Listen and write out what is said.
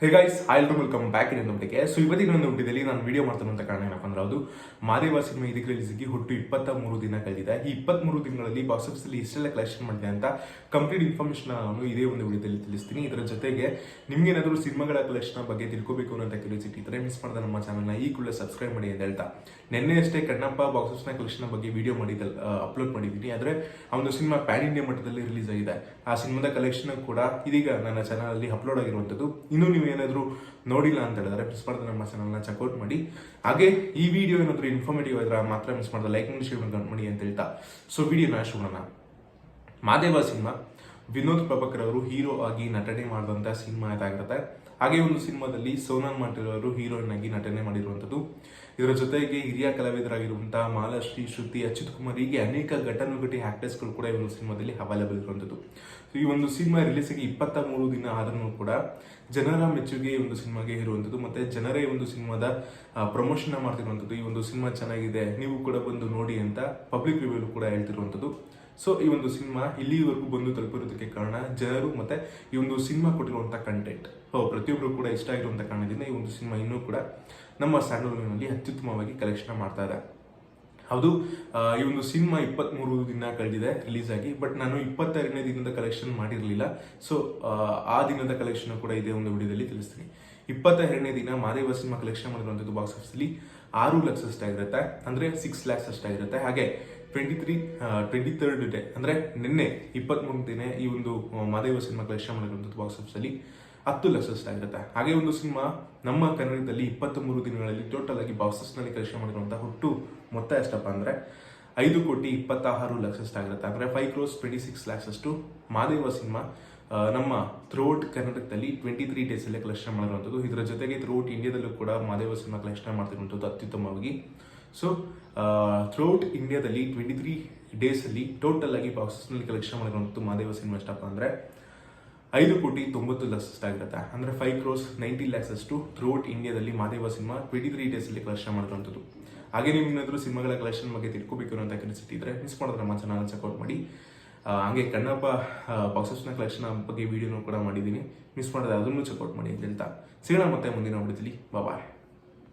ಹೇ guys hi ಎಲ್ರು welcome back ಇನ್ನೊಂದು ನಂಬಿಕೆ ಸೊ ಇವತ್ತಿನ ಒಂದು ಹುಟ್ಟಿದಲ್ಲಿ ನಾನು ವಿಡಿಯೋ ಮಾಡ್ತಾನಂತ ಕಾರಣ ಏನಪ್ಪ ಅಂದ್ರೆ ಅದು ಮಾದೇವ ಸಿನಿಮಾ ಇದಕ್ಕೆ ರಿಲೀಸ್ಗೆ ಹುಟ್ಟು ಇಪ್ಪತ್ತ ಮೂರು ದಿನ ಕಳೆದಿದೆ. ಈ ಇಪ್ಪತ್ತ್ ಮೂರು ದಿನಗಳಲ್ಲಿ ಬಾಕ್ಸ್ ಆಫೀಸ್ ಅಲ್ಲಿ ಎಷ್ಟೆಲ್ಲ ಕಲೆಕ್ಷನ್ ಮಾಡಿದೆ ಅಂತ ಕಂಪ್ಲೀಟ್ ಇನ್ಫಾರ್ಮೇಶನ್ ನಾನು ಇದೇ ಒಂದು ವಿಡಿಯೋದಲ್ಲಿ ತಿಳಿಸ್ತೀನಿ. ಇದರ ಜೊತೆಗೆ ನಿಮ್ಗೇನಾದರೂ ಸಿನಿಮಾಗಳ ಕಲೆಕ್ಷನ್ ಬಗ್ಗೆ ತಿಳ್ಕೋಬೇಕು ಅನ್ನೋ ಕ್ಯೂರಿಯಾಸಿಟಿ ಇದ್ರೆ ಮಿಸ್ ಮಾಡಿದ ನಮ್ಮ ಚಾನಲ್ನ ಈ ಕೂಡಲೇ ಸಬ್ಸ್ಕ್ರೈಬ್ ಮಾಡಿ ಅಂತ ಹೇಳ್ತಾ. ನಿನ್ನೆ ಅಷ್ಟೇ ಕಣ್ಣಪ್ಪ ಬಾಕ್ಸ್ ಆಫೀಸ್ನ ಕಲೆಕ್ಷನ್ ಬಗ್ಗೆ ವಿಡಿಯೋ ಮಾಡಿದ ಅಪ್ಲೋಡ್ ಮಾಡಿದ್ದೀನಿ. ಆದರೆ ಆ ಒಂದು ಸಿನಿಮಾ ಪ್ಯಾನ್ ಇಂಡಿಯಾ ಮಟ್ಟದಲ್ಲಿ ರಿಲೀಸ್ ಆಗಿದೆ. ಆ ಸಿನಿಮಾದ ಕಲೆಕ್ಷನ್ ಕೂಡ ಇದೀಗ ನನ್ನ ಚಾನಲ್ ಅಲ್ಲಿ ಅಪ್ಲೋಡ್ ಆಗಿರುವಂಥದ್ದು. ಇನ್ನು ಏನಾದರೂ ನೋಡಿಲ್ಲ ಅಂತ ಹೇಳಿದ್ರೆ ಮಿಸ್ ಮಾಡಿದ ನಮ್ಮ ಚಾನಲ್ನ ಚೆಕ್ಔಟ್ ಮಾಡಿ. ಹಾಗೆ ಈ ವಿಡಿಯೋ ಏನಾದರೂ ಇನ್ಫಾರ್ಮೇಟಿವ್ ಇದ್ರೆ ಮಾತ್ರ ಮಿಸ್ ಮಾಡಿದ ಲೈಕ್ ಮಾಡಿ ಶೇರ್ ಮಾಡಿ ಮಾಡಿ ಅಂತ ಹೇಳ್ತಾ. ಸೊ ವಿಡಿಯೋನ ಶುಭ ಮಾದೇವ ಸಿನಿಮಾ. ವಿನೋದ್ ಪ್ರಭಾಕರ್ ಅವರು ಹೀರೋ ಆಗಿ ನಟನೆ ಮಾಡಿದಂಥ ಸಿನಿಮಾ ಇದಾಗಿರುತ್ತೆ. ಹಾಗೆ ಒಂದು ಸಿನಿಮಾದಲ್ಲಿ ಸೋನಾಲ್ ಅವರು ಹೀರೋಯಿನ್ ಆಗಿ ನಟನೆ ಮಾಡಿರುವಂಥದ್ದು. ಇದರ ಜೊತೆಗೆ ಹಿರಿಯ ಕಲಾವಿದರಾಗಿರುವಂತಹ ಮಾಲಾಶ್ರೀ ಶ್ರುತಿ, ಅಚ್ಯುತ್ ಕುಮಾರ್ ಹೀಗೆ ಅನೇಕ ಘಟನುಘಟಿ ಆಕ್ಟರ್ಸ್ಗಳು ಕೂಡ ಈ ಒಂದು ಸಿನಿಮಾದಲ್ಲಿ ಅವೈಲೇಬಲ್ ಇರುವಂಥದ್ದು. ಈ ಒಂದು ಸಿನಿಮಾ ರಿಲೀಸಿಗೆ ಇಪ್ಪತ್ತ ಮೂರು ದಿನ ಆದರೂ ಕೂಡ ಜನರ ಮೆಚ್ಚುಗೆ ಈ ಒಂದು ಸಿನಿಮಾಗೆ ಇರುವಂಥದ್ದು ಮತ್ತೆ ಜನರೇ ಒಂದು ಸಿನಿಮಾದ ಪ್ರಮೋಷನ್ ಮಾಡ್ತಿರುವಂಥದ್ದು. ಈ ಒಂದು ಸಿನಿಮಾ ಚೆನ್ನಾಗಿದೆ, ನೀವು ಕೂಡ ಬಂದು ನೋಡಿ ಅಂತ ಪಬ್ಲಿಕ್ ರಿವ್ಯೂ ಕೂಡ ಹೇಳ್ತಿರುವಂಥದ್ದು. ಸೊ ಈ ಒಂದು ಸಿನಿಮಾ ಇಲ್ಲಿವರೆಗೂ ಬಂದು ತಲುಪಿರೋದಕ್ಕೆ ಕಾರಣ ಜನರು ಮತ್ತೆ ಈ ಒಂದು ಸಿನಿಮಾ ಕೊಟ್ಟಿರುವಂಥ ಕಂಟೆಂಟ್ ಪ್ರತಿಯೊಬ್ಬರು ಕೂಡ ಇಷ್ಟ ಆಗಿರುವಂಥ ಕಾರಣದಿಂದ ಈ ಒಂದು ಸಿನಿಮಾ ಇನ್ನೂ ಕೂಡ ನಮ್ಮ ಸ್ಯಾಂಡಲ್ವುಡ್ನಲ್ಲಿ ಅತ್ಯುತ್ತಮವಾಗಿ ಕಲೆಕ್ಷನ್ ಮಾಡ್ತಾ ಇದೆ. ಹೌದು ಈ ಒಂದು ಸಿನಿಮಾ ಇಪ್ಪತ್ತ್ಮೂರು ದಿನ ಕಳೆದಿದೆ ರಿಲೀಸ್ ಆಗಿ ಬಟ್ ನಾನು ಇಪ್ಪತ್ತೆರಡನೇ ದಿನದ ಕಲೆಕ್ಷನ್ ಮಾಡಿರಲಿಲ್ಲ. ಸೊ ಆ ದಿನದ ಕಲೆಕ್ಷನ್ ಕೂಡ ಇದೆ ಒಂದು ವಿಡಿಯೋದಲ್ಲಿ ತಿಳಿಸ್ತೀನಿ. ಇಪ್ಪತ್ತೆರಡನೇ ದಿನ ಮಾದೇವ ಸಿನಿಮಾ ಕಲೆಕ್ಷನ್ ಮಾಡಿರುವಂಥದ್ದು ಬಾಕ್ಸ್ ಆಫೀಸಲ್ಲಿ ಆರು ಲಕ್ಷ ಅಷ್ಟಾಗಿರುತ್ತೆ ಅಂದರೆ ಸಿಕ್ಸ್ ಲ್ಯಾಕ್ಸ್ ಅಷ್ಟಾಗಿರುತ್ತೆ ಹಾಗೆ twenty three twenty third day ಅಂದರೆ ನಿನ್ನೆ ಇಪ್ಪತ್ತ್ಮೂರು ದಿನ ಈ ಒಂದು ಮಾದೇವ ಸಿನಿಮಾ ಕಲೆಕ್ಷನ್ ಮಾಡಿರುವಂಥದ್ದು ಬಾಕ್ಸ್ ಆಫೀಸಲ್ಲಿ ಹತ್ತು ಲಕ್ಷ ಅಷ್ಟಾಗಿರುತ್ತೆ ಹಾಗೆ ಒಂದು ಸಿನಿಮಾ ನಮ್ಮ ಕನ್ನಡದಲ್ಲಿ ಇಪ್ಪತ್ತ್ ಮೂರು ದಿನಗಳಲ್ಲಿ ಟೋಟಲ್ ಆಗಿ ಬಾಕ್ಸಸ್ನಲ್ಲಿ ಕಲೆಕ್ಷನ್ ಮಾಡಿರುವಂತಹ ಒಟ್ಟು ಮೊತ್ತ ಎಷ್ಟಪ್ಪ ಅಂದರೆ ಐದು ಕೋಟಿ ಇಪ್ಪತ್ತಾರು ಲಕ್ಷ ಅಷ್ಟಾಗಿರುತ್ತೆ ಅಂದರೆ five crores twenty six lakhs ಅಷ್ಟು ಮಾದೇವ ಸಿನಿಮಾ ನಮ್ಮ ಥ್ರೋಟ್ ಕರ್ನಾಟಕದಲ್ಲಿ ಟ್ವೆಂಟಿ ತ್ರೀ ಡೇಸಲ್ಲೇ ಕಲೆಕ್ಷನ್ ಮಾಡಿರುವಂಥದ್ದು. ಇದರ ಜೊತೆಗೆ ಥ್ರೋಟ್ ಇಂಡಿಯಾದಲ್ಲೂ ಕೂಡ ಮಾದೇವ ಸಿನಿಮಾ ಕಲೆಕ್ಷನ್ ಮಾಡ್ತಿರುವಂಥದ್ದು ಅತ್ಯುತ್ತಮವಾಗಿ. ಸೊ ಥ್ರೋಟ್ ಇಂಡಿಯಾದಲ್ಲಿ ಟ್ವೆಂಟಿ ತ್ರೀ ಡೇಸಲ್ಲಿ ಟೋಟಲ್ ಆಗಿ ಬಾಕ್ಸಸ್ನಲ್ಲಿ ಕಲೆಕ್ಷನ್ ಮಾಡಿರುವಂಥದ್ದು ಮಾದೇವ ಸಿನಿಮಾ ಎಷ್ಟಪ್ಪ ಅಂದರೆ ಐದು ಕೋಟಿ ತೊಂಬತ್ತು ಲಕ್ಷ ಅಷ್ಟಾಗಿರುತ್ತೆ ಅಂದರೆ ಫೈವ್ ಕ್ರೋಸ್ ನೈಂಟಿ ಲ್ಯಾಕ್ಸ್ ಅಷ್ಟು ಥ್ರೂಔಟ್ ಇಂಡಿಯಾದಲ್ಲಿ ಮಾದೇವ ಸಿನಿಮಾ ಟ್ವೆಂಟಿ ತ್ರೀ ಡೇಸಲ್ಲಿ ಕಲೆಕ್ಷನ್ ಮಾಡಿರುವಂಥದ್ದು. ಹಾಗೆ ನೀವು ಏನಾದರೂ ಸಿನಿಮಾಗಳ ಕಲೆಕ್ಷನ್ ಬಗ್ಗೆ ತಿಳ್ಕೊಬೇಕು ಅಂತ ಕ್ಯೂರಿಯಾಸಿಟಿ ಇದ್ರೆ ಮಿಸ್ ಮಾಡಿದ್ರೆ ನಮ್ಮ ಚಾನಲ್ ಚೆಕ್ಔಟ್ ಮಾಡಿ. ಹಾಗೆ ಕಣ್ಣಪ್ಪ ಬಾಕ್ಸ್ ಆಫೀಸ್ನ ಕಲೆಕ್ಷನ್ ಬಗ್ಗೆ ವಿಡಿಯೋನು ಕೂಡ ಮಾಡಿದ್ದೀನಿ. ಮಿಸ್ ಮಾಡಿದ್ರೆ ಅದನ್ನು ಸಪೋರ್ಟ್ ಮಾಡಿ ಅಂತ ಸಿಗೋಣ ಮತ್ತೆ ಮುಂದಿನ ವಿಡಿಯೋದಲ್ಲಿ ಬಾಯ್